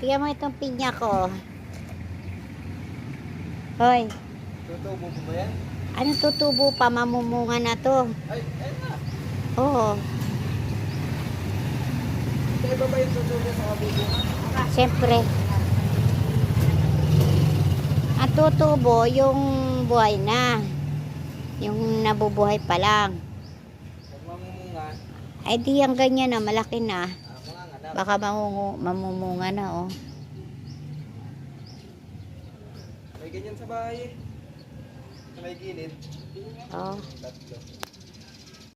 Tingnan mo itong pinya ko. Hoy, Tutubo mo ba yan? ano tutubo pa? Mamumunga na to. Ay, ayun na. Oo. Kaya ba yung tutubo sa kabubungan? Siyempre. Ang tutubo, yung buhay na. Yung nabubuhay pa lang. Pag mamumunga, Ay di ang ganyan na, malaki na. Baka mamungu, mamumunga na, oh. May ganyan sa bahay eh. Sa may gilid. Oh. Tatlo.